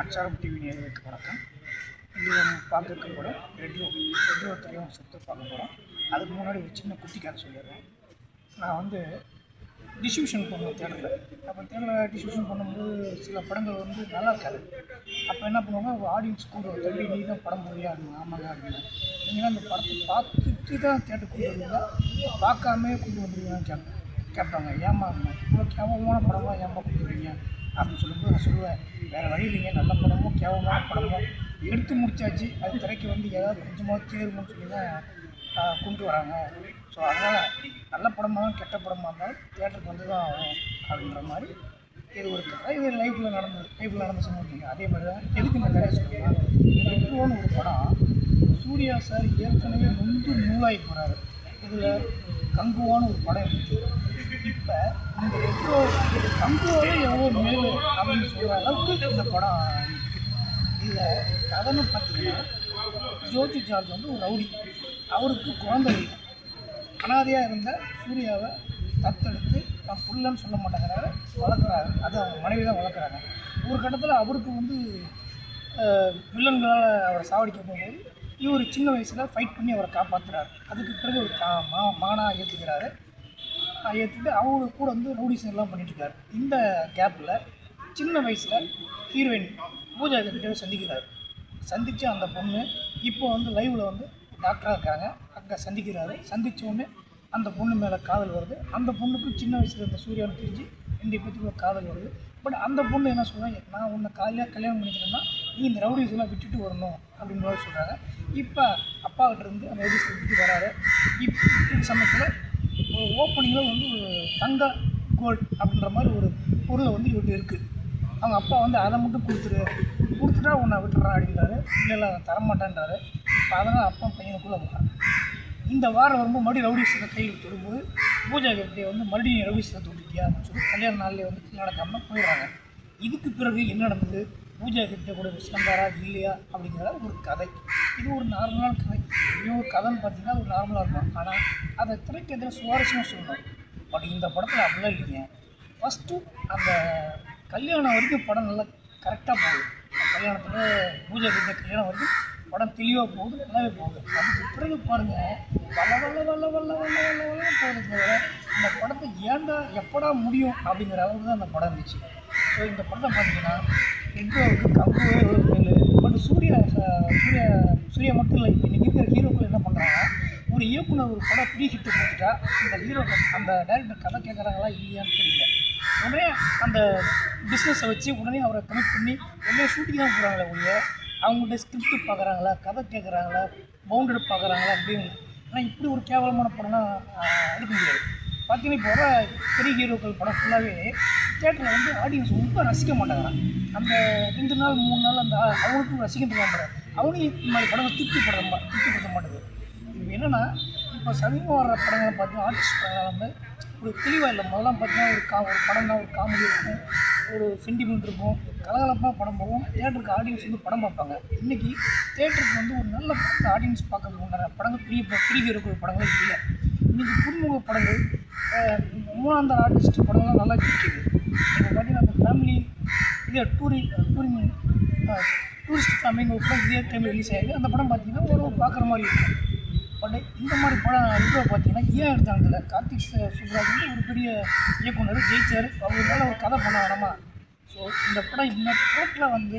அச்சாரம் டிவி நேர்களுக்கு வணக்கம். இது நம்ம பார்க்க இருக்க ரெட்ரோ ரெட்ரோ திரையும் சுத்த பார்க்க போகிறோம் அதுக்கு முன்னாடி ஒரு சின்ன குட்டி கதை சொல்லிடுறேன். நான் வந்து டிஸ்ட்ரிபியூஷன் பண்ணுவேன் தேட்டரில் அப்போ தேடல டிஸ்ட்ரிபியூஷன் பண்ணும்போது சில படங்கள் வந்து நல்லா இருக்காது. அப்போ என்ன பண்ணுவாங்க ஆடியன்ஸ் கூட தம்பி நீ தான் படம் முடியா ஆமாங்க அப்படின்னு நீங்கள் அந்த படத்தை பார்த்துட்டு தான் தேட்டர் கொண்டு வருவீங்களா? பார்க்காம கொண்டு வந்துருவீங்கன்னு கேட்பேன் கேட்பாங்க. ஏமா இவ்வளோ கேவலமான படமாக ஏமா கொண்டு வரீங்க அப்படின்னு சொல்லும்போது நான் சொல்லுவேன் வேறு வழி இல்லைங்க நல்ல படமோ கேவலமான படமோ. எடுத்து முடிச்சாச்சு அது திரைக்கு வந்து ஏதாவது கொஞ்சமாக தேருமோன்னு சொல்லி தான் கொண்டு வராங்க. ஸோ அதனால் நல்ல படமாக கெட்ட படமாக இருந்தாலும் தேட்டருக்கு வந்து தான் ஆகும் அப்படின்ற மாதிரி இது ஒரு கதை. இது லைஃப்பில் நடந்தது லைஃப்பில் நடந்த சம்பவம் அதே மாதிரி தான் எதுக்கு நான் கதை சொல்லுவேன் ரெட்ரோன்னு ஒரு படம். சூர்யா சார் ஏற்கனவே நொந்து நூலாகி போகிறாரு இதில் கங்குவான்னு ஒரு படம் இருக்குது இப்போ இந்த ரெட்ரோ கங்குவாவே எவ்வளோ மேலு அப்படின்னு சொல்கிற அளவுக்கு இந்த படம் இல்லை இதில் கதைன்னு பார்த்தீங்கன்னா ஜோதி ஜார்ஜ் வந்து ஒரு ரவுடி. அவருக்கு குழந்தை இல்லை. அனாதையாக இருந்த சூர்யாவை தத்தெடுத்து தான் புள்ளன்னு சொல்ல மாட்டேங்கிறாரு வளர்க்குறாரு. அது அவங்க மனைவி தான் வளர்க்குறாங்க. ஒரு கட்டத்தில் அவருக்கு வந்து வில்லன்களால் அவரை சாவடிக்க போகும்போது இவர் சின்ன வயசில் ஃபைட் பண்ணி அவரை காப்பாற்றுறாரு அதுக்கு பிறகு ஒரு கா மா மானாக ஏற்றுக்கிறாரு ஏற்றுட்டு அவங்க கூட வந்து ரவுடிசம் எல்லாம் பண்ணிட்டு இருக்காரு. இந்த கேப்பில் சின்ன வயசில் ஹீரோயின் பூஜா கிட்ட சந்திக்கிறார். சந்தித்து அந்த பொண்ணு இப்போ வந்து லைவில் வந்து டாக்டராக இருக்காங்க. அங்கே சந்திக்கிறாரு. சந்திச்ச உடனே அந்த பொண்ணு மேலே காதல் வருது. அந்த பொண்ணுக்கு சின்ன வயசில் இருந்த சூர்யான்னு தெரிஞ்சு ரெண்டு பேத்துக்குள்ள காதல் வருது. பட் அந்த பொண்ணு என்ன சொல்கிறாங்க நான் உன்னை காலையாக கல்யாணம் பண்ணிக்கிறேன்னா நீ இந்த ரவுடிஸ்லாம் விட்டுட்டு வரணும் அப்படின்ற மாதிரி சொல்கிறாங்க இப்போ அப்பாக்கிட்ட இருந்து அந்த ரவுடிஸ் விட்டுட்டு வராரு. இப்போ இந்த சமயத்தில் ஓப்பனிங்கில் வந்து ஒரு தங்க கோல்ட் அப்படின்ற மாதிரி ஒரு பொருளை வந்து இவர்கிட்ட இருக்குது அவங்க அப்பா வந்து அதை மட்டும் கொடுத்துரு கொடுத்துட்டா உன்னை விட்டுறான் அப்படின்றாரு. இல்லை இல்லை அவன் தரமாட்டேன்றாரு. இப்போ அதனால் அப்பா பையனுக்குள்ளே போகிறான் இந்த வாரம் வரும்போது மறுபடியும் ரவுடிஸை கையில் தொடும்போது பூஜா கிட்டே வந்து மறுபடியும் ரவுடிஸை தொட்டுட்டியா அப்படின்னு சொல்லி கல்யாண நாள்லேயே வந்து நடக்காமல் போயிடுறாங்க. இதுக்கு பிறகு என்ன நடந்தது? பூஜை கிட்ட கூட சேர்ந்தாரா இல்லையா அப்படிங்கிறத ஒரு கதை. இது ஒரு நார்மலான கதை. இது ஒரு கதைன்னு பார்த்தீங்கன்னா ஒரு நார்மலாக இருக்கும். ஆனால் அதை திரைக்கதில் சுவாரஸ்யமாக சொல்லணும். பட் இந்த படத்தில் அப்படிலாம் இல்லைங்க. ஃபஸ்ட்டு அந்த கல்யாணம் வரைக்கும் படம் நல்லா கரெக்டாக போகுது. அந்த கல்யாணத்தில் பூஜை கிட்ட கல்யாணம் வரைக்கும் படம் தெளிவாக போகுது நல்லாவே போகுது அதுக்கு பிறகு பாருங்கள் வல்ல வல்ல வல்ல வல்ல வல்ல வல்ல வல்ல போகுது இந்த படத்தை ஏன்டா எப்படா முடியும் அப்படிங்கிற அளவுக்கு தான் அந்த படம் இருந்துச்சு ஸோ இந்த படத்தை பார்த்தீங்கன்னா ரெட்ரோவுக்கு கம்புவே எவ்வளோ மேலு பட் சூர்யா சூரிய சூர்யா சூர்யா மட்டும் இல்லை இப்போ இன்றைக்கி இருக்கிற ஹீரோக்கள் என்ன பண்ணுறாங்க ஒரு இயக்குனர் ஒரு படம் ப்ரீ ஹிட்டு கொடுத்துட்டா இந்த ஹீரோ அந்த டேரக்டர் கதை கேட்குறாங்களா இல்லையான்னு தெரியல உடனே அந்த பிஸ்னஸை வச்சு உடனே அவரை கனெக்ட் பண்ணி உடனே ஷூட்டிங் தான் போகிறாங்களே ஒழிய அவங்கள்ட்ட ஸ்கிரிப்ட் பார்க்குறாங்களா கதை கேட்குறாங்களா பவுண்டட் பார்க்குறாங்களா அப்படின்னு. ஆனால் இப்படி ஒரு கேவலமான படம்லாம் எடுக்க முடியாது. பார்த்தீங்கன்னா இப்போ வர பெரிய ஹீரோக்கள் படம் ஃபுல்லாகவே தேட்டரில் வந்து ஆடியன்ஸ் ரொம்ப ரசிக்க மாட்டாங்க அந்த ரெண்டு நாள் மூணு நாள் அந்த அவனுக்கும் அவங்களுக்கும் ரசிக்கிறதுக்கு மாட்டாங்க அவனையும் இந்த மாதிரி படங்கள் திருப்திப்பட திருப்திப்படுத்த மாட்டேங்குது இப்போ என்னென்னா இப்போ சமீபம் வர படங்களை பார்த்தீங்கன்னா ஆர்டிஸ்ட் படங்கள் வந்து ஒரு தெளிவாக இல்லை. முதல்லாம் பார்த்தீங்கன்னா ஒரு கா ஒரு படம்னா ஒரு காமெடி இருக்கும். ஒரு சென்டிமெண்ட் இருக்கும். கலகலப்பாக படம் போகும் தேட்டருக்கு ஆடியன்ஸ் வந்து படம் பார்ப்பாங்க. இன்றைக்கி தேட்டருக்கு வந்து ஒரு நல்ல படத்தை ஆடியன்ஸ் பார்க்கறதுக்கு உண்டான படங்கள் பெரிய ப- பெரிய ஹீரோக்கள் படங்களே இல்லை. இன்றைக்கி புதுமுக படங்கள் அஹ், மூணாந்தார ஆர்டிஸ்ட் படங்கள்லாம் நல்லா ஜெயிக்குது. இப்போ பார்த்தீங்கன்னா அந்த ஃபேமிலி இதே டூரி டூரிங் டூரிஸ்ட் ஃபேமிலின்னு ஒரு படம் இதே டைமில் ரிலீஸ் ஆகிடுது அந்த படம் பார்த்தீங்கன்னா ஒரு பார்க்குற மாதிரி இருக்கும் பட் இந்த மாதிரி படம் இப்போ பார்த்தீங்கன்னா ஏன் எடுத்தாங்க இல்லை கார்த்திக் சுப்ராஜ் வந்து ஒரு பெரிய இயக்குனர் ஜெயிச்சார். மேலே ஒரு கதை பண்ண வேணாமா? ஸோ இந்த படம் இந்த கோட்டில் வந்து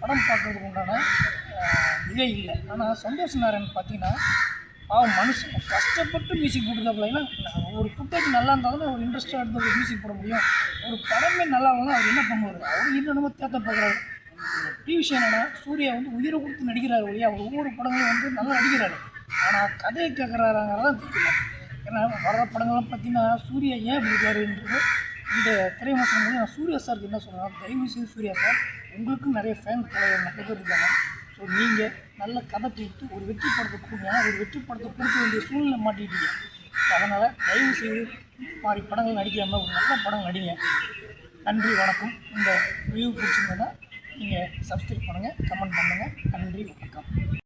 படம் பார்க்கறதுக்கு உண்டான இதே இல்லை. ஆனால் சந்தோஷ் நாராயண் பார்த்தீங்கன்னா அவன் மனுஷன். கஷ்டப்பட்டு மியூசிக் போட்டுருக்காப்புல. ஏன்னா நான் ஒரு ஃபுட்டேஜ் நல்லா இருந்தாலும் ஒரு இன்ட்ரெஸ்ட்டாக எடுத்து ஒரு மியூசிக் போட முடியும். ஒரு படமே நல்லா இருந்தாலும் அவர் என்ன பண்ணுவார்? அவர் என்னென்னமோ தேத்த பார்க்குறாரு. டிவி விஷயம் என்னென்னா சூர்யா வந்து உயிரை கொடுத்து நடிக்கிறார் ஒழியா அவர் ஒவ்வொரு படங்களும் வந்து நல்லா நடிக்கிறாரு. ஆனால் கதையை கேட்குறாருங்கிறதான் தெரியல. ஏன்னா வர படங்கள்லாம் பார்த்தீங்கன்னா சூர்யா ஏன் இப்படி இருக்காருன்றது இந்த திரைமசம் மூலம் நான் சூர்யா சாருக்கு என்ன சொல்கிறேன் தயவு செய்து சூர்யா சார் உங்களுக்கும் நிறைய ஃபேன் ஃபாலோவர் நிறைய பேர் இருக்காங்க. ஸோ நீங்கள் நல்ல கதை கேட்டு ஒரு வெற்றி படத்தை கொடுங்க. ஒரு வெற்றி படத்தை கொடுக்க வேண்டிய சூழ்நிலை மாட்டிட்டீங்க. அதனால் தயவு செய்து மாதிரி படங்கள் நடிக்காமல் ஒரு நல்ல படம் நடிங்க. நன்றி வணக்கம். இந்த வியூ பிடிச்சிருந்ததுன்னா நீங்கள் சப்ஸ்கிரைப் பண்ணுங்கள் கமெண்ட் பண்ணுங்கள் நன்றி வணக்கம்.